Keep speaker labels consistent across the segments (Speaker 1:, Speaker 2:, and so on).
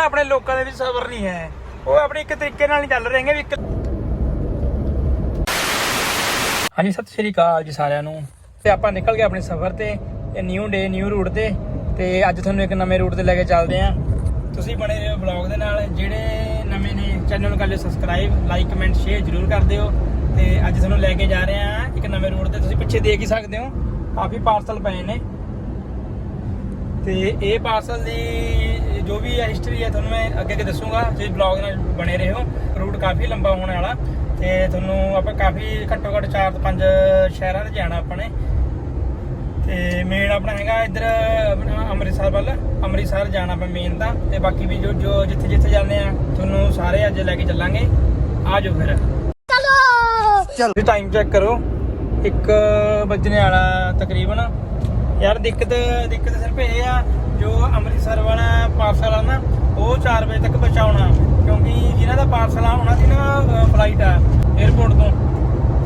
Speaker 1: ਆਪਣੇ ਲੋਕਾਂ ਦੇ ਵਿੱਚ ਸਬਰ ਨਹੀਂ ਹੈ। ਉਹ ਆਪਣੇ ਇੱਕ ਤਰੀਕੇ ਨਾਲ ਨਹੀਂ ਚੱਲ ਰਹੇ ਵੀ ਇੱਕ ਹਾਂਜੀ, ਸਤਿ ਸ਼੍ਰੀ ਅਕਾਲ ਜੀ ਸਾਰਿਆਂ ਨੂੰ। ਤੇ ਆਪਾਂ ਨਿਕਲ ਗਏ ਆਪਣੇ ਸਫ਼ਰ ਤੇ, ਇਹ ਨਿਊ ਡੇ ਨਿਊ ਰੂਟ ਤੇ। ਤੇ ਅੱਜ ਤੁਹਾਨੂੰ ਇੱਕ ਨਵੇਂ ਰੂਟ ਤੇ ਲੈ ਕੇ ਚੱਲਦੇ ਆਂ ਤੁਸੀਂ ਬਣੇ ਰਹੋ ਬਲੌਗ ਦੇ ਨਾਲ। ਜਿਹੜੇ ਨਵੇਂ ਨੇ ਚੈਨਲ ਨੂੰ ਕਰ ਲਿਓ ਸਬਸਕ੍ਰਾਈਬ ਲਾਈਕ ਕਮੈਂਟ ਸ਼ੇਅਰ ਜ਼ਰੂਰ ਕਰ ਦਿਓ। ਤੇ ਅੱਜ ਤੁਹਾਨੂੰ ਲੈ ਕੇ ਜਾ ਰਹੇ ਆਂ ਇੱਕ ਨਵੇਂ ਰੂਟ ਤੇ। ਤੁਸੀਂ ਪਿੱਛੇ ਦੇਖ ਹੀ ਸਕਦੇ ਹੋ। ਕਾਫੀ ਪਾਰਸਲ ਪਏ ਨੇ। ਤੇ ਇਹ ਪਾਰਸਲ ਦੀ ਜੋ ਵੀ ਹਿਸਟਰੀ ਹੈ ਤੁਹਾਨੂੰ ਮੈਂ ਅੱਗੇ ਅੱਗੇ ਦੱਸੂਗਾ। ਤੁਸੀਂ ਬਲੌਗ ਨਾਲ ਬਣੇ ਰਹੋ। ਰੂਟ ਕਾਫੀ ਲੰਬਾ ਹੋਣ ਵਾਲਾ। ਤੇ ਤੁਹਾਨੂੰ ਆਪਾਂ ਕਾਫੀ ਘੱਟੋ ਘੱਟ 4 ਤੋਂ 5 ਸ਼ਹਿਰਾਂ ਤੇ ਜਾਣਾ ਆਪਾਂ ਨੇ। ਤੇ ਮੇਨ ਆਪਣਾ ਹੈਗਾ ਇੱਧਰ ਆਪਣਾ ਅੰਮ੍ਰਿਤਸਰ ਵੱਲ। ਅੰਮ੍ਰਿਤਸਰ ਜਾਣਾ ਆਪਾਂ ਮੇਨ ਤਾਂ। ਤੇ ਬਾਕੀ ਵੀ ਜੋ ਜੋ ਜਿੱਥੇ ਜਿੱਥੇ ਜਾਂਦੇ ਆ ਤੁਹਾਨੂੰ ਸਾਰੇ ਅੱਜ ਲੈ ਕੇ ਚੱਲਾਂਗੇ। ਆ ਜਾਓ ਫਿਰ। ਚਲੋ! ਤੁਸੀਂ ਟਾਈਮ ਚੈੱਕ ਕਰੋ। 1 ਵੱਜਣੇ ਵਾਲਾ ਤਕਰੀਬਨ। ਯਾਰ ਦਿੱਕਤ ਦਿੱਕਤ ਸਿਰਫ ਇਹ ਆ, ਜੋ ਅੰਮ੍ਰਿਤਸਰ ਵਾਲਾ ਪਾਰਸਲ ਆ ਨਾ, ਉਹ 4 ਵਜੇ ਤੱਕ ਪਹੁੰਚਾਉਣਾ। ਕਿਉਂਕਿ ਜਿਹਨਾਂ ਦਾ ਪਾਰਸਲ ਆ, ਉਹਨਾਂ ਦੀ ਨਾ ਫਲਾਈਟ ਆ 에어ਪੋਰਟ ਤੋਂ।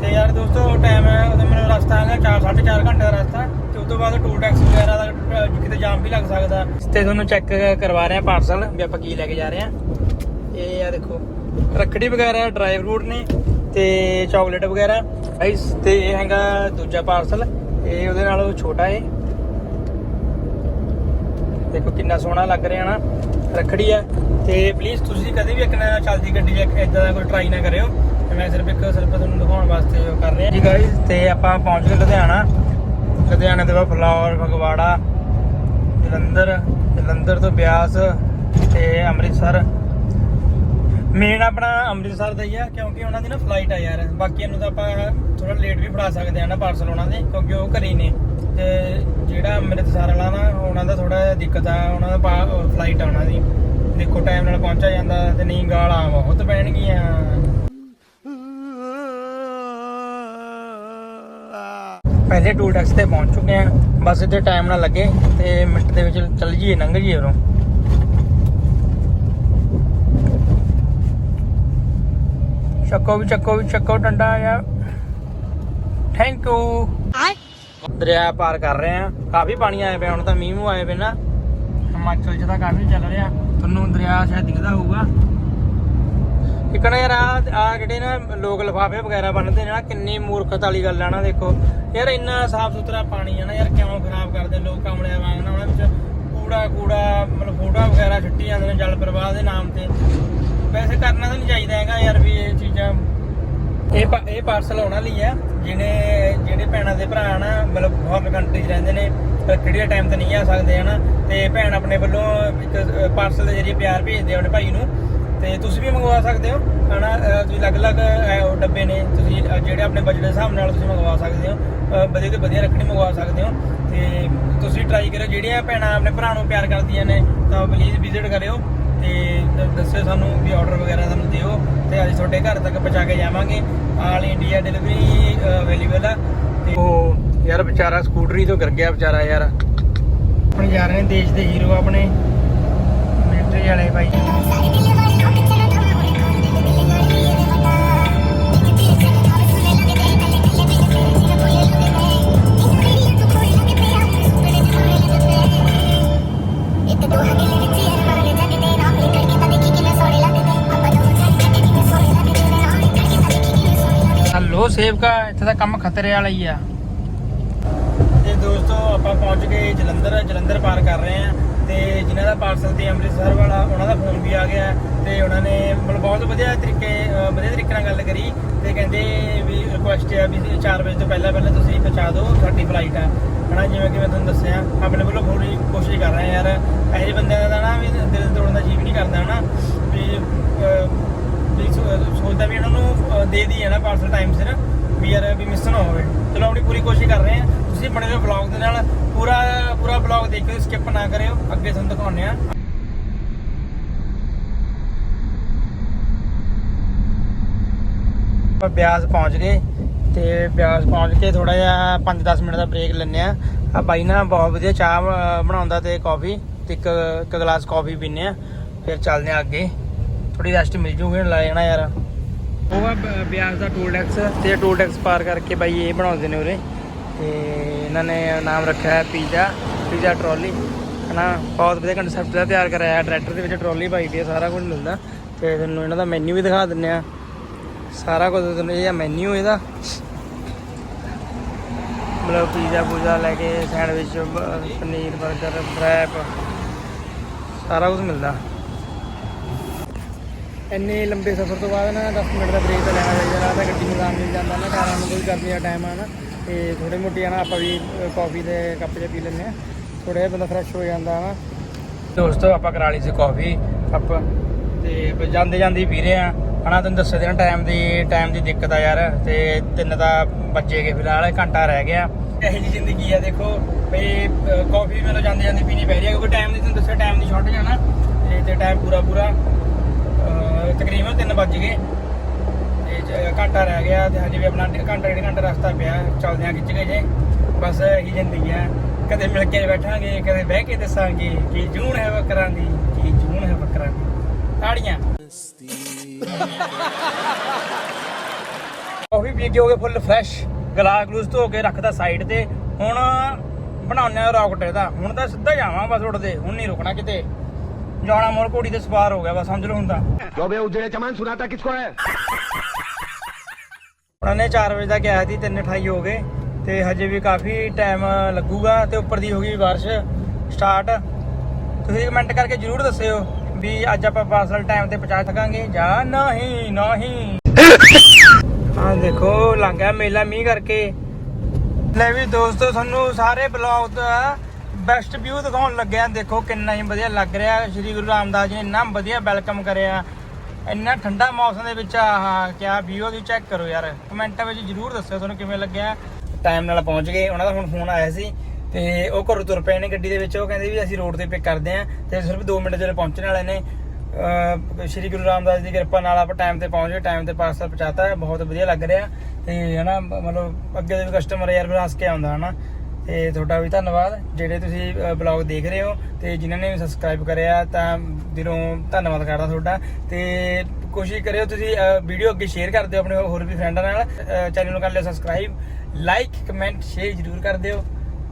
Speaker 1: ਤੇ ਯਾਰ ਦੋਸਤੋ ਟਾਈਮ ਹੈ ਉਹਦਾ ਮੈਨੂੰ ਰਸਤਾ ਹੈਗਾ 4 4.5 ਘੰਟੇ ਦਾ ਰਸਤਾ। ਤੇ ਉਸ ਤੋਂ ਬਾਅਦ ਟੋਲ ਟੈਕਸ ਵਗੈਰਾ ਦਾ ਕਿਤੇ ਜਾਮ ਵੀ ਲੱਗ ਸਕਦਾ। ਤੇ ਤੁਹਾਨੂੰ ਚੈੱਕ ਕਰਵਾ ਰਹੇ ਆ ਪਾਰਸਲ ਵੀ ਆਪਾਂ ਕੀ ਲੈ ਕੇ ਜਾ ਰਹੇ ਆ। ਇਹ ਆ ਦੇਖੋ, ਰੱਖੜੀ ਵਗੈਰਾ ਡਰਾਈ ਫਰੂਟ ਨੇ, ਤੇ ਚਾਕਲੇਟ ਵਗੈਰਾ। ਗਾਈਸ ਤੇ ਇਹ ਹੈਗਾ ਦੂਜਾ ਪਾਰਸਲ ਇਹ ਉਹਦੇ ਨਾਲੋਂ ਛੋਟਾ ਹੈ ਦੇਖੋ ਕਿੰਨਾ ਸੋਹਣਾ ਲੱਗ ਰਿਹਾ ਨਾ, ਰੱਖੜੀ ਹੈ ਤੇ ਪਲੀਜ਼ ਤੁਸੀਂ ਕਦੇ ਵੀ ਇੱਕ ਨਾ ਚੱਲਦੀ ਗੱਡੀ 'ਚ ਇਦਾਂ ਦਾ ਕੋਈ ਟਰਾਈ ਨਾ ਕਰਿਓ। ਤੇ ਮੈਂ ਸਿਰਫ ਇੱਕ ਸਿਰਫ ਤੁਹਾਨੂੰ ਦਿਖਾਉਣ ਵਾਸਤੇ ਉਹ ਕਰ ਰਿਹਾ ਜੀ ਗਾਈਸ ਤੇ ਆਪਾਂ ਪਹੁੰਚ ਗਏ ਲੁਧਿਆਣਾ। ਲੁਧਿਆਣੇ ਦੇ ਬਾਅਦ ਫਲੌਰ, ਫਗਵਾੜਾ, ਜਲੰਧਰ ਜਲੰਧਰ ਤੋਂ ਬਿਆਸ ਤੇ ਅੰਮ੍ਰਿਤਸਰ। ਮੇਨ ਆਪਣਾ ਅੰਮ੍ਰਿਤਸਰ ਦਾ ਹੀ ਆ, ਕਿਉਂਕਿ ਉਹਨਾਂ ਦੀ ਨਾ ਫਲਾਈਟ ਆ ਯਾਰ। ਬਾਕੀਆਂ ਨੂੰ ਤਾਂ ਆਪਾਂ ਥੋੜਾ ਲੇਟ ਵੀ ਫੜਾ ਸਕਦੇ ਆ ਨਾ ਪਾਰਸਲ ਉਹਨਾਂ ਦੇ, ਕਿਉਂਕਿ ਉਹ ਘਰੇ ਹੀ ਨੇ। ਤੇ ਜਿਹੜਾ ਅੰਮ੍ਰਿਤਸਰ ਵਾਲਾ ਨਾ ਉਹਨਾਂ ਦਾ ਥੋੜਾ ਦਿੱਕਤ ਆ ਉਹਨਾਂ ਦਾ ਫਲਾਈਟ ਆ ਉਹਨਾਂ ਦੀ। ਦੇਖੋ ਟਾਈਮ ਨਾਲ ਪਹੁੰਚਿਆ ਜਾਂਦਾ ਤੇ ਨਹੀਂ ਗਾਲਾਂ ਬਹੁਤ ਪੈਣਗੀਆਂ। ਪਹਿਲੇ ਟੂਲ ਟੈਕਸ ਤੇ ਪਹੁੰਚ ਚੁੱਕੇ ਆ ਬਸ ਇੱਥੇ ਟਾਈਮ ਨਾ ਲੱਗੇ ਤੇ ਮਿੰਟ ਦੇ ਵਿੱਚ ਚੱਲ ਜੀਏ ਲੰਘ ਜੀਏ ਉਰੋਂ। ਚੱਕੋ ਵੀ ਚੱਕੋ ਵੀ ਚੱਕੋ ਡੰਡਾ ਯਾਰ ਥੈਂਕ ਯੂ ਦਰਿਆ ਪਾਰ ਕਰ ਰਹੇ ਆ ਕਾਫੀ ਪਾਣੀ ਆਇਆ ਪਿਆ ਹੁਣ ਤਾਂ ਮੀਂਹ ਮੂੰਹ ਆਏ ਪਏ ਨਾ। ਹਿਮਾਚਲ ਚ ਤਾਂ ਕਾਫੀ ਚੱਲ ਰਿਹਾ। ਤੁਹਾਨੂੰ ਦਰਿਆ ਸ਼ਾਇਦ ਦਿਖਦਾ ਹੋਊਗਾ। ਇੱਕ ਨਾ ਯਾਰ ਆ ਜਿਹੜੇ ਨਾ ਲੋਕ ਲਫਾਫੇ ਵਗੈਰਾ ਬੰਨਦੇ ਨੇ ਨਾ, ਕਿੰਨੀ ਮੂਰਖਤ ਵਾਲੀ ਗੱਲ ਆ ਨਾ ਦੇਖੋ। ਯਾਰ ਇੰਨਾ ਸਾਫ਼ ਸੁਥਰਾ ਪਾਣੀ ਆ ਨਾ ਯਾਰ, ਕਿਉਂ ਖਰਾਬ ਕਰਦੇ ਲੋਕ ਕਮਲਿਆਂ ਵਾਂਗ ਨਾ? ਉਹਨਾਂ ਵਿੱਚ ਕੂੜਾ ਕੂੜਾ, ਮਤਲਬ ਫੋਟਾ ਵਗੈਰਾ ਛੱਟੀ ਜਾਂਦੇ ਨੇ ਜਲ ਪ੍ਰਵਾਹ ਦੇ ਨਾਮ ਤੇ। ਵੈਸੇ ਕਰਨਾ ਤਾਂ ਨਹੀਂ ਚਾਹੀਦਾ ਹੈਗਾ ਯਾਰ ਵੀ ਇਹ ਚੀਜ਼ਾਂ। ਇਹ ਇਹ ਪਾਰਸਲ ਆਉਣਾ ਲਈ ਆ। ਜਿਹਨੇ ਜਿਹੜੇ ਭੈਣਾਂ ਦੇ ਭਰਾ ਨਾ, ਮਤਲਬ ਫੋਰਨ ਕੰਟਰੀ 'ਚ ਰਹਿੰਦੇ ਨੇ ਰੱਖੜੀ ਦੇ ਟਾਈਮ ਤੇ ਨਹੀਂ ਆ ਸਕਦੇ, ਹਨ? ਤੇ ਭੈਣ ਆਪਣੇ ਵੱਲੋਂ ਇੱਕ ਪਾਰਸਲ ਦੇ ਜਰੀਏ ਪਿਆਰ ਭੇਜਦੇ ਆ ਆਪਣੇ ਭਾਈ ਨੂੰ। ਤੇ ਤੁਸੀਂ ਵੀ ਮੰਗਵਾ ਸਕਦੇ ਹੋ, ਹਨਾ? ਅਹ, ਤੁਸੀਂ ਅਲੱਗ-ਅਲੱਗ ਡੱਬੇ ਨੇ, ਤੁਸੀਂ ਜਿਹੜੇ ਆਪਣੇ ਬਜਟ ਦੇ ਹਿਸਾਬ ਨਾਲ ਤੁਸੀਂ ਮੰਗਵਾ ਸਕਦੇ ਹੋ ਵਧੀਆ ਤੋਂ ਵਧੀਆ ਰੱਖੜੀ ਮੰਗਵਾ ਸਕਦੇ ਹੋ। ਤੇ ਤੁਸੀਂ ਟਰਾਈ ਕਰਿਓ, ਜਿਹੜੀਆਂ ਭੈਣਾਂ ਆਪਣੇ ਭਰਾ ਨੂੰ ਪਿਆਰ ਕਰਦੀਆਂ ਨੇ, ਤਾਂ ਪਲੀਜ਼ ਵਿਜ਼ਿਟ ਕਰਿਓ। ਤੇ ਦੱਸਿਓ ਸਾਨੂੰ ਵੀ ਆਰਡਰ ਵਗੈਰਾ ਸਾਨੂੰ ਦਿਓ ਤੇ ਅਸੀਂ ਤੁਹਾਡੇ ਘਰ ਤੱਕ ਪਹੁੰਚਾ ਕੇ ਜਾਵਾਂਗੇ। ਆਲ ਇੰਡੀਆ ਡਿਲੀਵਰੀ ਅਵੇਲੇਬਲ ਆ। ਤੇ ਉਹ ਯਾਰ ਵਿਚਾਰਾ ਸਕੂਟਰੀ ਤੋਂ ਗਿਰ ਗਿਆ ਵਿਚਾਰਾ ਯਾਰ। ਆਪਣੇ ਜਾ ਰਹੇ ਨੇ ਦੇਸ਼ ਦੇ ਹੀਰੋ ਆਪਣੇ। ਮਿਲਟਰੀ ਵਾਲੇ ਭਾਈ। ਹਲੋ ਸੇਵਕਾ, ਇੱਥੇ ਦਾ ਕੰਮ ਖਤਰੇ ਵਾਲਾ ਹੀ ਆ। ਤੇ ਦੋਸਤੋ, ਆਪਾਂ ਪਹੁੰਚ ਗਏ ਜਲੰਧਰ ਜਲੰਧਰ ਪਾਰ ਕਰ ਰਹੇ ਆ ਤੇ ਜਿਨ੍ਹਾਂ ਦਾ ਪਾਰਸਲ ਤੇ ਅੰਮ੍ਰਿਤਸਰ ਵਾਲਾ, ਉਹਨਾਂ ਦਾ ਫੋਨ ਵੀ ਆ ਗਿਆ। ਤੇ ਉਹਨਾਂ ਨੇ ਮਤਲਬ ਬਹੁਤ ਵਧੀਆ ਤਰੀਕੇ ਵਧੀਆ ਤਰੀਕੇ ਨਾਲ ਗੱਲ ਕਰੀ। ਤੇ ਕਹਿੰਦੇ ਵੀ ਰਿਕੁਐਸਟ ਹੈ ਵੀ 4 ਵਜੇ ਤੋਂ ਪਹਿਲਾਂ ਪਹਿਲਾਂ ਤੁਸੀਂ ਪਹੁੰਚਾ ਦਿਓ ਸਾਡੀ ਫਲਾਈਟ ਆ। ਹਨਾ, ਜਿਵੇਂ ਕਿ ਮੈਂ ਤੁਹਾਨੂੰ ਦੱਸਿਆ, ਆਪਣੇ ਵੱਲੋਂ ਪੂਰੀ ਕੋਸ਼ਿਸ਼ ਕਰ ਰਹੇ ਆ ਯਾਰ। ਇਹੋ ਜਿਹੇ ਬੰਦਿਆਂ ਦਾ ਨਾ ਵੀ ਦਿਲ ਤੋੜਨ ਦਾ ਜੀਵ ਨਹੀਂ ਕਰਦਾ, ਹਨਾ। ਵੀ ਵੀ ਸੋ- ਸੋਚਦਾ ਵੀ ਇਹਨਾਂ ਨੂੰ ਦੇ ਦੀ ਹੈ ਨਾ ਪਾਰਸਲ ਟਾਈਮ ਸਿਰ, ਵੀ ਯਾਰ ਵੀ ਮਿਸ ਨਾ ਹੋਵੇ। ਚਲੋ ਆਪਣੀ ਪੂਰੀ ਕੋਸ਼ਿਸ਼ ਕਰ ਰਹੇ ਆ ਤੁਸੀਂ ਬਣੇ ਰਹੋ ਵਲੌਗ ਦੇ ਨਾਲ। ਪੂਰਾ ਪੂਰਾ ਵਲੌਗ ਦੇਖਿਓ ਸਕਿਪ ਨਾ ਕਰਿਓ। ਅੱਗੇ ਤੁਹਾਨੂੰ ਦਿਖਾਉਂਦੇ ਆ ਆਪਾਂ ਬਿਆਸ ਪਹੁੰਚ ਗਏ। ਤੇ ਬਿਆਸ ਪਹੁੰਚ ਕੇ ਥੋੜਾ ਜਿਹਾ 5-10 ਮਿੰਟ ਦਾ ਬ੍ਰੇਕ ਲੈਂਦੇ ਆ ਆ ਬਾਈ ਨਾ ਬਹੁਤ ਵਧੀਆ ਚਾਹ ਬਣਾਉਂਦਾ ਤੇ ਕਾਫੀ ਤੇ ਇੱਕ ਇੱਕ ਗਲਾਸ ਕਾਫੀ ਪੀਨੇ ਆ ਫਿਰ ਚੱਲਦੇ ਆ ਅੱਗੇ। ਥੋੜੀ ਰੈਸਟ ਮਿਲ ਜੂਗੀ ਲੈ ਜਾਣਾ ਯਾਰ। ਉਹ ਆ ਬਿਆਸ ਦਾ ਟੋਲ ਟੈਕਸ ਤੇ ਟੋਲ ਟੈਕਸ ਪਾਰ ਕਰਕੇ ਬਾਈ ਇਹ ਬਣਾਉਂਦੇ ਨੇ ਉਰੇ। ਤੇ ਇਹਨਾਂ ਨੇ ਨਾਮ ਰੱਖਿਆ ਹੈ ਪੀਜ਼ਾ ਪੀਜ਼ਾ ਟਰਾਲੀ ਹਨਾ, ਬਹੁਤ ਵਧੀਆ ਕਨਸੈਪਟ ਦਾ ਤਿਆਰ ਕਰਾਇਆ ਟਰੈਕਟਰ ਦੇ ਵਿੱਚ ਟਰਾਲੀ ਪਾਈ ਦੀ ਸਾਰਾ ਕੁਝ ਮਿਲਦਾ। ਤੇ ਤੁਹਾਨੂੰ ਇਹਨਾਂ ਦਾ ਮੈਨੂ ਵੀ ਦਿਖਾ ਦਿੰਨੇ ਆ। ਸਾਰਾ ਕੁਝ ਤੁਹਾਨੂੰ ਇਹ ਆ ਮੈਨੂ ਇਹਦਾ। ਮਤਲਬ ਪੀਜ਼ਾ ਪੂਜਾ ਲੈ ਕੇ ਸੈਂਡਵਿਚ ਪਨੀਰ 버ਗਰ ਰੈਪ ਸਾਰਾ ਕੁਝ ਮਿਲਦਾ। ਇੰਨੇ ਲੰਬੇ ਸਫ਼ਰ ਤੋਂ ਬਾਅਦ ਨਾ 10 ਮਿੰਟ ਦਾ ਬ੍ਰੇਕ ਤਾਂ ਲੈਣਾ ਚਾਹੀਦਾ ਨਾ ਤਾਂ ਗੱਡੀ ਨੂੰ ਆਰਾਮ ਮਿਲ ਜਾਂਦਾ ਨਾ ਕਾਰਾਂ ਨੂੰ ਕੋਈ ਗਰਮੀ ਦਾ ਟਾਈਮ ਆ ਨਾ, ਤੇ ਥੋੜੇ ਮੋਟੀ ਆ ਨਾ ਆਪਾਂ ਵੀ ਕਾਫੀ ਦੇ ਕੱਪ 'ਚ ਪੀ ਲੈਂਦੇ ਆ। ਥੋੜਾ ਜਿਹਾ ਬੰਦਾ ਫਰੈਸ਼ ਹੋ ਜਾਂਦਾ ਨਾ ਦੋਸਤੋ, ਆਪਾਂ ਕਰਾ ਲਈ ਸੀ ਕਾਫੀ ਕੱਪ ਤੇ ਜਾਂਦੇ ਜਾਂਦੇ ਹੀ ਪੀ ਰਹੇ ਆ। ਹਣਾ ਤੁਹਾਨੂੰ ਦੱਸ ਦੇਣਾ ਟਾਈਮ ਦੀ ਟਾਈਮ ਦੀ ਦਿੱਕਤ ਆ ਯਾਰ, ਤੇ ਤਿੰਨ ਦਾ ਗਏ ਫਿਲਹਾਲ ਘੰਟਾ ਰਹਿ ਗਿਆ। ਇਹੋ ਜੀ ਜ਼ਿੰਦਗੀ ਆ, ਦੇਖੋ, ਵੀ ਕਾਫੀ ਮੈਨੂੰ ਜਾਂਦੇ ਜਾਂਦੇ ਪੀਣੀ ਪੈ ਰਹੀ ਹੈ ਕਿਉਂਕਿ ਟਾਈਮ ਦੀ ਤੁਹਾਨੂੰ ਦੱਸਿਆ ਟਾਈਮ ਦੀ ਸ਼ਾਰਟੇਜ ਆ ਨਾ, ਤੇ ਟਾਈਮ ਪੂਰਾ ਪੂਰਾ ਤਕਰੀਬਨ 3 ਵੱਜ ਗਏ। ਤੇ ਘੰਟਾ ਰਹਿ ਗਿਆ ਤੇ ਹਜੇ ਵੀ ਆਪਣਾ ਘੰਟਾ, ਡੇਢ ਘੰਟਾ ਰਸਤਾ ਪਿਆ ਚੱਲਦੇ ਆ ਖਿੱਚ ਗਏ ਜੇ। ਬਸ ਇਹੀ ਜ਼ਿੰਦਗੀ ਆ। ਕਦੇ ਮਿਲ ਕੇ ਬੈਠਾਂਗੇ, ਕਦੇ ਬਹਿ ਕੇ ਦੱਸਾਂਗੇ ਕਿ ਜੂਨ ਹੈ ਬੱਕਰਾਂ ਦੀ, ਕੀ ਜੂਨ ਹੈ ਬੱਕਰਾਂ ਦੀ। ਤਾੜੀਆਂ। ਕਾਫੀ ਪੀ ਕੇ ਹੋ ਗਏ ਫੁੱਲ ਫਰੈਸ਼ ਗਲਾਸ ਗਲੂਸ ਧੋ ਕੇ ਰੱਖਦਾ ਸਾਈਡ ਤੇ। ਹੁਣ ਬਣਾਉਣੇ ਆ ਰੌਕਟ ਇਹਦਾ। ਹੁਣ ਤਾਂ ਸਿੱਧਾ ਜਾਵਾਂ ਬਸ ਉੱਡਦੇ, ਹੁਣ ਨਹੀਂ ਰੁਕਣਾ ਕਿਤੇ। ਜਾਣਾ ਮੋੜ ਘੋੜੀ ਤੇ ਸਵਾਰ ਹੋ ਗਿਆ ਵਾ ਸਮਝ ਲਓ ਹੁੰਦਾ ਲੋ
Speaker 2: ਬੇ ਉਜੜੇ ਚਮਨ ਸੁਣਾਤਾ ਕਿਸ ਕੋ ਹੈ?
Speaker 1: ਉਹਨਾਂ ਨੇ 4 ਵਜੇ ਦਾ ਕਿਹਾ ਸੀ 3:28 ਹੋ ਗਏ ਤੇ ਹਜੇ ਵੀ ਕਾਫੀ ਟਾਈਮ ਲੱਗੂਗਾ ਤੇ ਉੱਪਰ ਦੀ ਹੋ ਗਈ ਬਾਰਿਸ਼ ਸਟਾਰਟ ਤੁਸੀਂ ਕਮੈਂਟ ਕਰਕੇ ਜਰੂਰ ਦੱਸਿਓ ਵੀ ਅੱਜ ਆਪਾਂ ਪਾਰਸਲ ਟਾਈਮ ਤੇ ਪਹੁੰਚਾ ਸਕਾਂਗੇ ਜਾਂ ਨਹੀਂ ਨਹੀਂ। ਹਾਂ ਦੇਖੋ ਲੰਘਿਆ ਮੇਲਾ ਮੀਂਹ ਕਰਕੇ। ਲੈ ਵੀ ਦੋਸਤੋ ਤੁਹਾਨੂੰ ਸਾਰੇ ਬਲੌਗ ਦਾ ਬੈਸਟ ਵਿਊ ਦਿਖਾਉਣ ਲੱਗਿਆ ਦੇਖੋ ਕਿੰਨਾ ਹੀ ਵਧੀਆ ਲੱਗ ਰਿਹਾ। ਸ਼੍ਰੀ ਗੁਰੂ ਰਾਮਦਾਸ ਜੀ ਨੇ ਇੰਨਾ ਵਧੀਆ ਵੈਲਕਮ ਕਰਿਆ। ਇੰਨਾ ਠੰਡਾ ਮੌਸਮ ਦੇ ਵਿੱਚ ਆਹ ਕਿਆ ਵੀਊ ਦੀ ਚੈੱਕ ਕਰੋ ਯਾਰ। ਕਮੈਂਟਾਂ ਵਿੱਚ ਜਰੂਰ ਦੱਸਿਓ ਤੁਹਾਨੂੰ ਕਿਵੇਂ ਲੱਗਿਆ। ਟਾਈਮ ਨਾਲ ਪਹੁੰਚ ਗਏ। ਉਹਨਾਂ ਦਾ ਹੁਣ ਫੋਨ ਆਇਆ ਸੀ। ਤੇ ਉਹ ਘਰੋਂ ਤੁਰ ਪਏ ਨੇ ਗੱਡੀ ਦੇ ਵਿੱਚ। ਉਹ ਕਹਿੰਦੇ ਵੀ ਅਸੀਂ ਰੋਡ ਤੇ ਪਿਕ ਕਰਦੇ ਆਂ। ਤੇ ਸਿਰਫ 2 ਮਿੰਟ ਜਿਹੜੇ ਪਹੁੰਚਣ ਵਾਲੇ ਨੇ ਸ਼੍ਰੀ ਗੁਰੂ ਰਾਮਦਾਸ ਦੀ ਕਿਰਪਾ ਨਾਲ ਆਪਾਂ ਟਾਈਮ ਤੇ ਪਹੁੰਚ ਗਏ। ਟਾਈਮ ਤੇ ਪਾਰਸਲ ਪਹੁੰਚਾਤਾ। ਬਹੁਤ ਵਧੀਆ ਲੱਗ ਰਿਹਾ। ਤੇ ਹਨਾ, ਮਤਲਬ ਅੱਗੇ ਦੇ ਵੀ ਕਸਟਮਰ ਯਾਰ ਫਿਰ ਹੱਸ ਕੇ ਆਉਂਦਾ, ਹਨਾ। ਤੇ ਤੁਹਾਡਾ ਵੀ ਧੰਨਵਾਦ। ਜਿਹੜੇ ਤੁਸੀਂ ਬਲੌਗ ਦੇਖ ਰਹੇ ਹੋ ਤੇ ਜਿਨ੍ਹਾਂ ਨੇ ਸਬਸਕ੍ਰਾਈਬ ਕਰਿਆ ਤਾਂ ਦਿਲੋਂ ਧੰਨਵਾਦ ਕਰਦਾ ਤੁਹਾਡਾ। ਤੇ ਕੋਸ਼ਿਸ਼ ਕਰਿਓ ਤੁਸੀਂ ਵੀਡੀਓ ਅੱਗੇ ਸ਼ੇਅਰ ਕਰ ਦਿਓ ਆਪਣੇ ਹੋਰ ਵੀ ਫਰੈਂਡਾਂ ਨਾਲ। ਚੈਨਲ ਨੂੰ ਕਰ ਲਿਓ ਸਬਸਕ੍ਰਾਈਬ ਲਾਈਕ ਕਮੈਂਟ ਸ਼ੇਅਰ ਜ਼ਰੂਰ ਕਰ ਦਿਓ।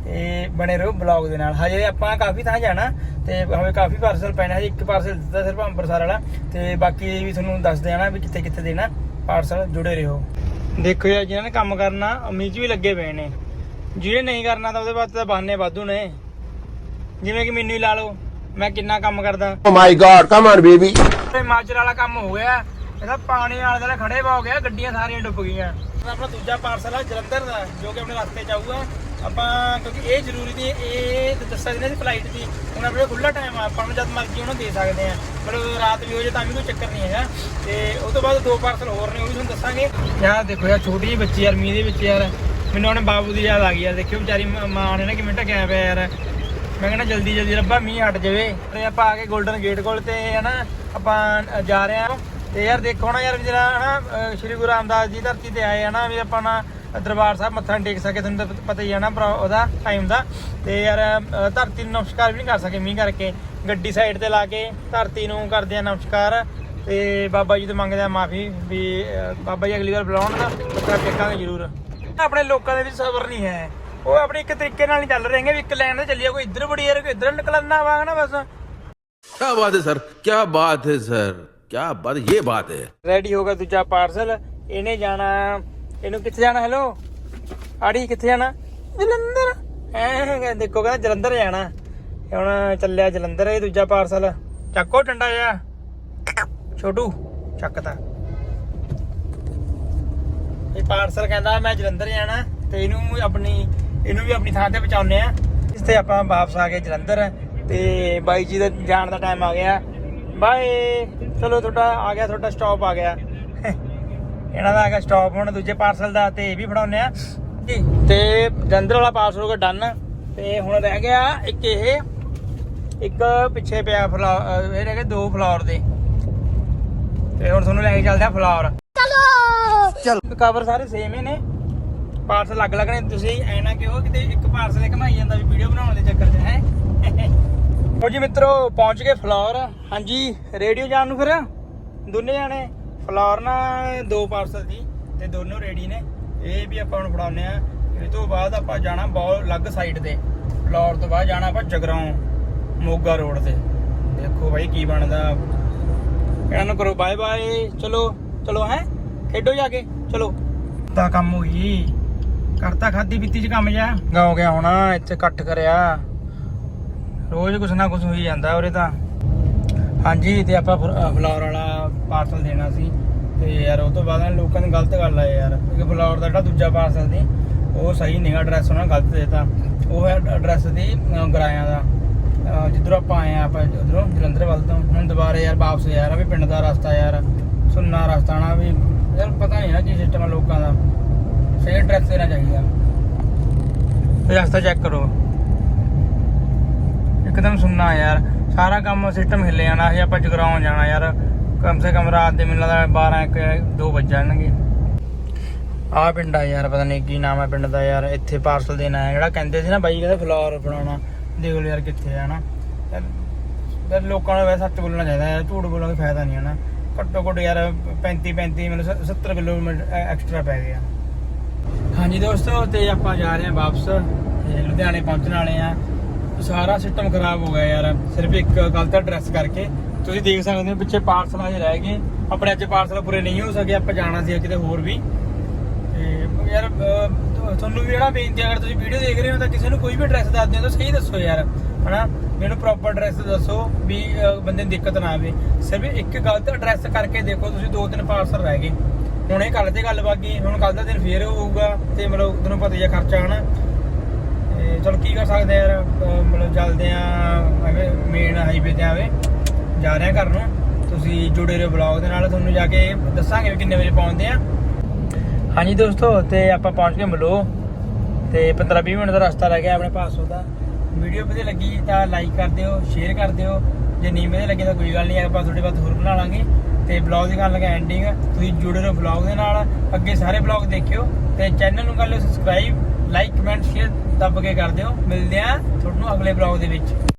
Speaker 1: ਤੇ ਬਣੇ ਰਹੋ ਬਲੌਗ ਦੇ ਨਾਲ। ਹਜੇ ਆਪਾਂ ਕਾਫੀ ਥਾਂ ਜਾਣਾ, ਤੇ ਹਵੇ ਕਾਫੀ ਪਾਰਸਲ ਪੈਣਾ। ਹਜੇ ਇੱਕ ਪਾਰਸਲ ਦਿੱਤਾ ਸਿਰਫ ਅੰਮ੍ਰਿਤਸਰ ਵਾਲਾ। ਤੇ ਬਾਕੀ ਵੀ ਤੁਹਾਨੂੰ ਦੱਸ ਦੇਣਾ ਵੀ ਕਿੱਥੇ ਕਿੱਥੇ ਦੇਣਾ ਪਾਰਸਲ ਜੁੜੇ ਰਹੋ। ਦੇਖੋ ਯਾਰ ਜਿਹਨਾਂ ਨੇ ਕੰਮ ਕਰਨਾ ਅਮੀਜ ਵੀ ਲੱਗੇ ਪਏ ਨੇ। ਜਿਹਨੇ ਨਹੀਂ ਕਰਨਾ ਤਾਂ ਉਹਦੇ ਵਾਸਤੇ ਤਾਂ ਬਹਾਨੇ ਵਾਧੂ ਨੇ। ਜਿਵੇਂ ਕਿ ਮੈਨੂੰ ਹੀ ਲਾ ਲਓ ਮੈਂ ਕਿੰਨਾ ਕੰਮ ਕਰਦਾ।
Speaker 2: Oh my god, come on baby.
Speaker 1: ਤੇ ਮਾਜਰ ਵਾਲਾ ਕੰਮ ਹੋ ਗਿਆ। ਇਹਦਾ ਪਾਣੀ ਵਾਲੇ ਦੁਆਲੇ ਖੜੇ ਹੋ ਗਿਆ ਗੱਡੀਆਂ ਸਾਰੀਆਂ ਡੁੱਬ ਗਈਆਂ। ਆਪਣਾ ਦੂਜਾ ਪਾਰਸਲ ਆ ਜਲੰਧਰ ਦਾ ਜੋ ਕਿ ਆਪਣੇ ਰਸਤੇ ਚ ਆਊਗਾ। ਆਪਾਂ ਕਿਉਂਕਿ ਇਹ ਜ਼ਰੂਰੀ ਨਹੀਂ ਇਹ ਦੱਸਿਆ ਸੀ ਨਾ ਫਲਾਈਟ ਦੀ। ਹੁਣ ਆਪਣੇ ਖੁੱਲਾ ਟਾਈਮ ਆ ਆਪਾਂ ਨੂੰ ਜਦ ਮਰਜ਼ੀ ਉਹਨੂੰ ਦੇ ਸਕਦੇ ਆ। ਪਰ ਰਾਤ ਵੀ ਹੋ ਜੇ ਤਾਂ ਵੀ ਕੋਈ ਚੱਕਰ ਨਹੀਂ ਹੈਗਾ। ਤੇ ਉਸ ਤੋਂ ਬਾਅਦ ਦੋ ਪਾਰਸਲ ਹੋਰ ਨੇ ਉਹ ਵੀ ਤੁਹਾਨੂੰ ਦੱਸਾਂਗੇ। ਯਾਰ ਦੇਖੋ ਯਾਰ ਛੋਟੀ ਜਿਹੀ ਬੱਚੀ ਯਾਰ ਮੀਂਹ ਦੇ ਵਿੱਚ ਯਾਰ। ਮੈਨੂੰ ਆਪਣੇ ਬਾਬੂ ਦੀ ਯਾਦ ਆ ਗਈ ਯਾਰ ਦੇਖਿਓ ਵਿਚਾਰੀ ਮ- ਮਾਂ ਨੇ ਨਾ ਕਿਵੇਂ ਟਕਿਆ ਪਿਆ ਯਾਰ। ਮੈਂ ਕਹਿੰਦਾ ਜਲਦੀ ਜਲਦੀ ਰੱਬਾ ਮੀਂਹ ਹਟ ਜਾਵੇ। ਤੇ ਆਪਾਂ ਆ ਕੇ 골ਡਨ ਗੇਟ ਕੋਲ ਤੇ ਹਨਾ ਆਪਾਂ ਜਾ ਰਹੇ ਹਾਂ। ਤੇ ਯਾਰ ਦੇਖੋ ਨਾ ਯਾਰ ਵੀ ਜਿਹੜਾ ਹਨਾ ਅ, ਸ਼੍ਰੀ ਗੁਰੂ ਰਾਮਦਾਸ ਜੀ ਧਰਤੀ ਤੇ ਆਏ ਹਨਾ ਵੀ ਆਪਾਂ ਨਾ ਦਰਬਾਰ ਸਾਹਿਬ ਮੱਥਾ ਨੀ ਟੇਕ ਸਕੇ ਤੁਹਾਨੂੰ ਤਾਂ ਪਤਾ ਹੀ ਹੈ ਨਾ ਭਰਾ ਉਹਦਾ ਟਾਈਮ ਦਾ। ਤੇ ਯਾਰ ਅ, ਧਰਤੀ ਨੂੰ ਨਮਸਕਾਰ ਵੀ ਨਹੀਂ ਕਰ ਸਕੇ ਮੀਂਹ ਕਰਕੇ। ਗੱਡੀ ਸਾਈਡ ਤੇ ਲਾ ਕੇ ਧਰਤੀ ਨੂੰ ਕਰਦੇ ਆ ਨਮਸਕਾਰ। ਤੇ ਬਾਬਾ ਜੀ ਤੋਂ ਮੰਗਦੇ ਆ ਮਾਫੀ ਵੀ ਅ, ਬਾਬਾ ਜੀ ਅਗਲੀ ਵਾਰ ਬੁਲਾਉਣ ਦਾ ਮੱਥਾ ਟੇਕਾਂਗੇ ਜ਼ਰੂਰ। ਆਪਣੇ ਲੋਕਾਂ ਦੇ ਵਿੱਚ ਸਬਰ ਨਹੀਂ ਹੈ। ਉਹ ਆਪਣੇ ਇੱਕ ਤਰੀਕੇ ਨਾਲ ਨਹੀਂ ਚੱਲ ਰਹੇ ਹੈਗੇ ਵੀ ਇੱਕ ਲਾਈਨ ਤੇ ਚੱਲੀਏ ਕੋਈ ਇੱਧਰ ਬੜੀ ਯਾਰ ਕੋਈ ਇੱਧਰ ਨਿਕਲਣਾ ਵਾਂਗ ਨਾ ਬਸ।
Speaker 3: ਕੀ ਬਾਤ ਹੈ ਸਰ ਕੀ ਬਾਤ ਹੈ ਸਰ ਕੀ ਬਾਤ ਇਹ ਬਾਤ ਹੈ।
Speaker 1: ਰੈਡੀ ਹੋਗਾ ਦੂਜਾ ਪਾਰਸਲ ਇਹਨੇ ਜਾਣਾ ਇਹਨੂੰ ਕਿੱਥੇ ਜਾਣਾ ਹੈਲੋ ਆੜੀ ਕਿੱਥੇ ਜਾਣਾ? ਜਲੰਧਰ। ਐ ਦੇਖੋ ਕਹਿੰਦਾ ਜਲੰਧਰ ਜਾਣਾ। ਹੁਣ ਚੱਲਿਆ ਜਲੰਧਰ ਇਹ ਦੂਜਾ ਪਾਰਸਲ ਚੱਕੋ ਡੰਡਾ ਜਾ ਛੋਟੂ ਚੱਕਤਾ ਇਹ ਪਾਰਸਲ ਕਹਿੰਦਾ ਮੈਂ ਜਲੰਧਰ ਜਾਣਾ ਤੇ ਇਹਨੂੰ ਆਪਣੀ, ਇਹਨੂੰ ਵੀ ਆਪਣੀ ਥਾਂ ਤੇ ਪਹੁੰਚਾਉਨੇ ਆ ਇਸ ਤੇ ਆਪਾਂ ਵਾਪਸ ਆ ਗਏ ਜਲੰਧਰ ਤੇ ਬਾਈ ਜੀ ਦਾ ਜਾਣ ਦਾ ਟਾਈਮ ਆ ਗਿਆ। ਬਾਏ! ਚਲੋ ਤੁਹਾਡਾ ਆ ਗਿਆ, ਤੁਹਾਡਾ ਸਟਾਪ ਆ ਗਿਆ। ਇਹਨਾਂ ਦਾ ਆ ਗਿਆ ਸਟਾਪ ਹੁਣ ਦੂਜੇ ਪਾਰਸਲ ਦਾ ਤੇ ਇਹ ਵੀ ਫੜਾਉਨੇ ਆ ਜੀ ਤੇ ਜਲੰਧਰ ਵਾਲਾ ਪਾਰਸਲ ਹੋ ਗਿਆ ਡਨ ਤੇ ਹੁਣ ਰਹਿ ਗਿਆ ਇੱਕ ਇਹ, ਇੱਕ ਪਿੱਛੇ ਪਿਆ ਫਲਾਵਰ ਇਹ ਰਹਿ ਗਏ ਦੋ ਫਲਾਵਰ ਦੇ। ਤੇ ਹੁਣ ਤੁਹਾਨੂੰ ਲੈ ਕੇ ਚੱਲਦੇ ਆ ਫਲਾਵਰ ਚਲੋ। ਕਵਰ ਸਾਰੇ ਸੇਮ ਹੀ ਨੇ। ਪਾਰਸਲ ਅਲੱਗ ਅਲੱਗ ਨੇ। ਤੁਸੀਂ ਐ ਨਾ ਕਿਹੋ ਕਿਤੇ ਇੱਕ ਪਾਰਸਲ ਘਮਾਈ ਜਾਂਦਾ ਵੀ ਵੀਡੀਓ ਬਣਾਉਣ ਦੇ ਚੱਕਰ 'ਚ, ਹੈ? ਹੋ ਜੀ ਮਿੱਤਰੋ, ਪਹੁੰਚ ਗਏ ਫਲੋਰ ਹਾਂਜੀ ਰੇਡੀਓ ਜਾਣ ਨੂੰ ਫਿਰ? ਦੋਨੇ ਜਾਣੇ। ਫਲੋਰ ਨਾ ਦੋ ਪਾਰਸਲ ਦੀ ਤੇ ਦੋਨੋਂ ਰੇਡੀ ਨੇ। ਇਹ ਵੀ ਆਪਾਂ ਹੁਣ ਫੜਾਉਨੇ ਆ ਇਹ ਤੋਂ ਬਾਅਦ ਆਪਾਂ ਜਾਣਾ ਬਹੁਤ ਅਲੱਗ ਸਾਈਡ ਤੇ। ਫਲੋਰ ਤੋਂ ਬਾਅਦ ਜਾਣਾ ਆਪਾਂ ਜਗਰਾਉਂ, ਮੋਗਾ ਰੋਡ ਤੇ। ਦੇਖੋ ਬਾਈ ਕੀ ਬਣਦਾ। ਇਹਨਾਂ ਨੂੰ ਕਰੋ ਬਾਏ ਬਾਏ ਚਲੋ ਚਲੋ, ਹੈ? ਖੇਡੋ ਜਾ ਕੇ ਚਲੋ। ਤਾਂ ਕੰਮ ਹੋਈ ਕਰਤਾ ਖਾਦੀ ਪੀਤੀ ਚ ਕੰਮ ਜਾ ਹੋ ਗਿਆ ਹੁਣ ਇੱਥੇ ਇਕੱਠ ਕਰਿਆ। ਰੋਜ਼ ਕੁਛ ਨਾ ਕੁਛ ਹੋਈ ਜਾਂਦਾ ਉਰੇ ਤਾਂ। ਹਾਂਜੀ ਤੇ ਆਪਾਂ ਫਲਾਵਰ ਵਾਲਾ ਪਾਰਸਲ ਦੇਣਾ ਸੀ। ਤੇ ਯਾਰ ਉਹ ਤੋਂ ਬਾਅਦ ਲੋਕਾਂ ਨੇ ਗਲਤ ਗੱਲ ਆ ਯਾਰ। ਕਿਉਂਕਿ ਫਲਾਵਰ ਦਾ ਜਿਹੜਾ ਦੂਜਾ ਪਾਰਸਲ ਸੀ ਉਹ ਸਹੀ ਨਹੀਂ ਐਡਰੈਸ ਉਹਨਾਂ ਗਲਤ ਦੇਤਾ। ਉਹ ਹੈ ਐਡਰੈਸ ਦੀ ਗਰਾਇਆਂ ਦਾ। ਜਿੱਧਰੋਂ ਆਪਾਂ ਆਏ ਆ ਆਪਾਂ ਉਧਰੋਂ ਜਲੰਧਰ ਵੱਲ ਤੋਂ। ਹੁਣ ਦੁਬਾਰੇ ਯਾਰ ਵਾਪਸ ਯਾਰ ਆ ਵੀ ਪਿੰਡ ਦਾ ਰਸਤਾ ਯਾਰ। ਸੁੰਨਾ ਰਸਤਾ ਨਾ ਵੀ ਯਾਰ ਪਤਾ ਨਹੀਂ ਨਾ ਕੀ ਸਿਸਟਮ ਆ ਲੋਕਾਂ ਦਾ। ਸਹੀ ਐਡਰੈਸ ਦੇਣਾ ਚਾਹੀਦਾ। ਰਸਤਾ ਚੈੱਕ ਕਰੋ। ਇੱਕਦਮ ਸੁੰਨਾ ਯਾਰ, ਸਾਰਾ ਕੰਮ ਸਿਸਟਮ ਹਿੱਲੇ ਜਾਣਾ, ਅਸੀਂ ਆਪਾਂ ਜਗਰਾਉਂ ਜਾਣਾ ਯਾਰ। ਕਮ ਸੇ ਕਮ ਰਾਤ ਦੇ, ਮੈਨੂੰ ਲੱਗਦਾ 12 1 2 ਵੱਜ ਜਾਣਗੇ। ਆ ਪਿੰਡ ਆ ਯਾਰ, ਪਤਾ ਨਹੀਂ ਕੀ ਨਾਮ ਹੈ ਪਿੰਡ ਦਾ ਯਾਰ, ਇੱਥੇ ਪਾਰਸਲ ਦੇਣਾ ਹੈ ਜਿਹੜਾ ਕਹਿੰਦੇ ਸੀ ਨਾ ਬਾਈ, ਕਹਿੰਦੇ ਫਲੋਰ ਬਣਾਉਣਾ। ਦੇਖ ਲਓ ਯਾਰ ਕਿੱਥੇ ਆ ਨਾ ਯਾਰ ਯਾਰ ਲੋਕਾਂ ਨੂੰ ਵੈਸੇ ਸੱਚ ਬੋਲਣਾ ਚਾਹੀਦਾ ਯਾਰ, ਝੂਠ ਬੋਲਣ ਦਾ ਫਾਇਦਾ ਨਹੀਂ ਹੈ ਨਾ ਘੱਟੋ ਘੱਟ ਯਾਰ 35 35 ਮੈਨੂੰ 70 ਕਿਲੋਮੀਟਰ ਐਕਸਟਰਾ ਪੈ ਗਿਆ। ਹਾਂਜੀ ਦੋਸਤੋ, ਤੇ ਆਪਾਂ ਜਾ ਰਹੇ ਹਾਂ ਵਾਪਸ, ਤੇ ਲੁਧਿਆਣੇ ਪਹੁੰਚਣ ਵਾਲੇ ਆ ਸਾਰਾ ਸਿਸਟਮ ਖਰਾਬ ਹੋ ਗਿਆ ਯਾਰ, ਸਿਰਫ ਇੱਕ ਗਲਤ ਐਡਰੈਸ ਕਰਕੇ। ਤੁਸੀਂ ਦੇਖ ਸਕਦੇ ਹੋ, ਪਿੱਛੇ ਪਾਰਸਲ ਅਜੇ ਰਹਿ ਗਏ। ਆਪਣੇ ਅੱਜ ਪਾਰਸਲ ਪੂਰੇ ਨਹੀਂ ਹੋ ਸਕੇ, ਆਪਾਂ ਜਾਣਾ ਸੀ ਕਿਤੇ ਹੋਰ ਵੀ। ਤੇ ਯਾਰ ਤੁਹਾਨੂੰ ਵੀ ਜਿਹੜਾ ਬੇਨਤੀ ਅਗਰ ਤੁਸੀਂ ਵੀਡੀਓ ਦੇਖ ਰਹੇ ਹੋ, ਤਾਂ ਕਿਸੇ ਨੂੰ ਕੋਈ ਵੀ ਐਡਰੈਸ ਦੱਸ ਦਿਓ, ਤਾਂ ਸਹੀ ਦੱਸੋ ਯਾਰ। ਹਨਾ? ਮੈਨੂੰ ਪ੍ਰੋਪਰ ਐਡਰੈਸ ਦੱਸੋ ਵੀ ਅਹ, ਬੰਦੇ ਨੂੰ ਦਿੱਕਤ ਨਾ ਆਵੇ। ਸਿਰਫ ਇੱਕ ਗਲਤ ਐਡਰੈਸ ਕਰਕੇ ਦੇਖੋ ਤੁਸੀਂ ਦੋ ਤਿੰਨ ਪਾਰਸਲ ਰਹਿ ਗਏ। ਹੁਣ ਇਹ ਕੱਲ ਤੇ ਗੱਲ ਬਾਗੀ ਹੁਣ ਕੱਲ ਦਾ ਦਿਨ ਫੇਰ ਹੋਊਗਾ ਤੇ ਮਤਲਬ ਤੁਹਾਨੂੰ ਪਤਾ ਹੀ ਆ ਖਰਚਾ ਹਨਾ? ਤੇ ਚਲੋ ਕੀ ਕਰ ਸਕਦੇ ਆ ਯਾਰ ਅਹ, ਮਤਲਬ ਚੱਲਦੇ ਆ ਐਵੇਂ ਮੇਨ ਹਾਈਵੇ ਤੇ ਆਵੇ ਜਾ ਰਹੇ ਆ ਘਰ ਨੂੰ। ਤੁਸੀਂ ਜੁੜੇ ਰਹੋ ਬਲੌਗ ਦੇ ਨਾਲ ਤੁਹਾਨੂੰ ਜਾ ਕੇ ਦੱਸਾਂਗੇ ਵੀ ਕਿੰਨੇ ਵਜੇ ਪਹੁੰਚਦੇ ਆ। ਹਾਂਜੀ ਦੋਸਤੋ ਤੇ ਆਪਾਂ ਪਹੁੰਚ ਗਏ ਮਲੋ ਤੇ 15-20 ਮਿੰਟ ਦਾ ਰਸਤਾ ਰਹਿ ਗਿਆ ਆਪਣੇ ਪਾਸੋਂ ਦਾ। ਵੀਡੀਓ ਵਧੀਆ ਲੱਗੀ ਤਾਂ ਲਾਈਕ ਕਰ ਦਿਓ ਸ਼ੇਅਰ ਕਰ ਦਿਓ। ਜੇ ਨਹੀਂ ਵਧੀਆ ਲੱਗੇ ਤਾਂ ਕੋਈ ਗੱਲ ਨਹੀਂ, ਆਪਾਂ ਤੁਹਾਡੇ ਬਾਅਦ ਹੋਰ ਬਣਾ ਲਾਂਗੇ। ਤੇ ਬਲੌਗ ਦੀ ਗੱਲ ਲਗਾ ਐਂਡਿੰਗ ਤੁਸੀਂ ਜੁੜੇ ਰਹੋ ਬਲੌਗ ਦੇ ਨਾਲ। ਅੱਗੇ ਸਾਰੇ ਬਲੌਗ ਦੇਖਿਓ ਤੇ ਚੈਨਲ ਨੂੰ ਕਰ ਲਿਓ ਸਬਸਕ੍ਰਾਈਬ ਲਾਈਕ ਕਮੈਂਟ ਸ਼ੇਅਰ ਦੱਬ ਕੇ ਕਰ ਦਿਓ। ਮਿਲਦੇ ਆ ਤੁਹਾਨੂੰ ਅਗਲੇ ਬਲੌਗ ਦੇ ਵਿੱਚ।